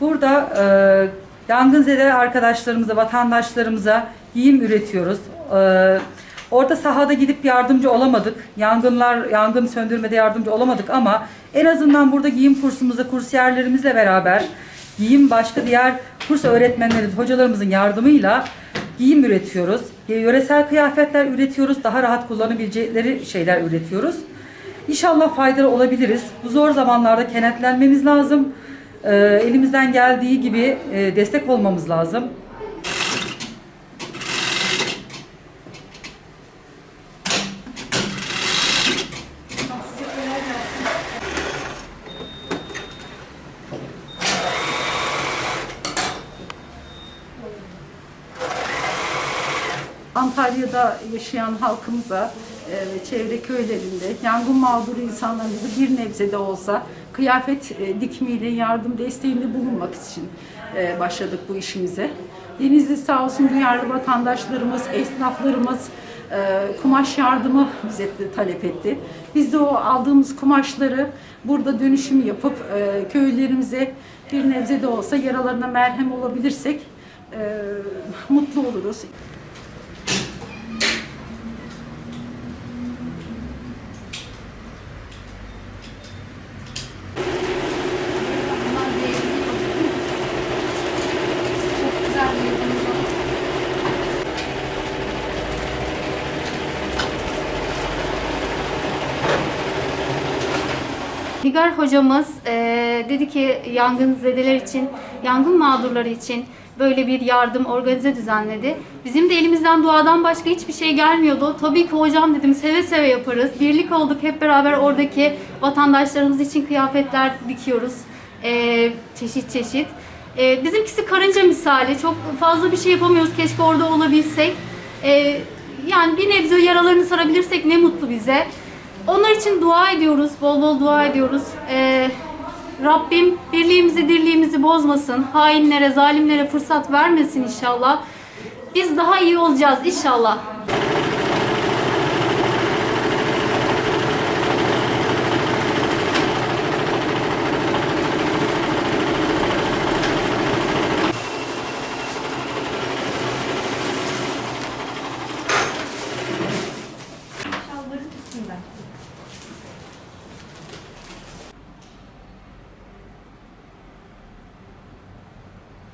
Burada e, yangınzede arkadaşlarımıza, vatandaşlarımıza giyim üretiyoruz. E, orada sahada gidip yardımcı olamadık. Yangınlar, yangın söndürmede yardımcı olamadık ama en azından burada giyim kursumuzda kursiyerlerimizle beraber giyim başka diğer kurs öğretmenleri, hocalarımızın yardımıyla giyim üretiyoruz. E, Yöresel kıyafetler üretiyoruz. Daha rahat kullanabilecekleri şeyler üretiyoruz. İnşallah faydalı olabiliriz. Bu zor zamanlarda kenetlenmemiz lazım. Ee, elimizden geldiği gibi e, destek olmamız lazım. Antalya'da yaşayan halkımıza e, ve çevre köylerinde yangın mağduru insanlarımızı bir nebze de olsa kıyafet e, dikimiyle yardım desteğinde bulunmak için e, başladık bu işimize. Denizli sağ olsun duyarlı vatandaşlarımız, esnaflarımız kumaş yardımı bize talep etti. Biz de o aldığımız kumaşları burada dönüşüm yapıp köylerimize bir nebze de olsa yaralarına merhem olabilirsek mutlu oluruz. Çok güzel bir yapımız var. Nigar hocamız eee, dedi ki yangın zedeler için, yangın mağdurları için böyle bir yardım organize düzenledi. Bizim de elimizden duadan başka hiçbir şey gelmiyordu. Tabii ki hocam dedim seve seve yaparız. Birlik olduk hep beraber oradaki vatandaşlarımız için kıyafetler dikiyoruz. Eee, çeşit çeşit. Eee, bizimkisi karınca misali. Çok fazla bir şey yapamıyoruz. Keşke orada olabilsek. Eee, yani bir nebze yaralarını sarabilirsek ne mutlu bize. Onlar için dua ediyoruz, bol bol dua ediyoruz. Ee, Rabbim birliğimizi, dirliğimizi bozmasın. Hainlere, zalimlere fırsat vermesin inşallah. Biz daha iyi olacağız inşallah.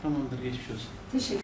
Tamamdır geçmiş olsun. Teşekkür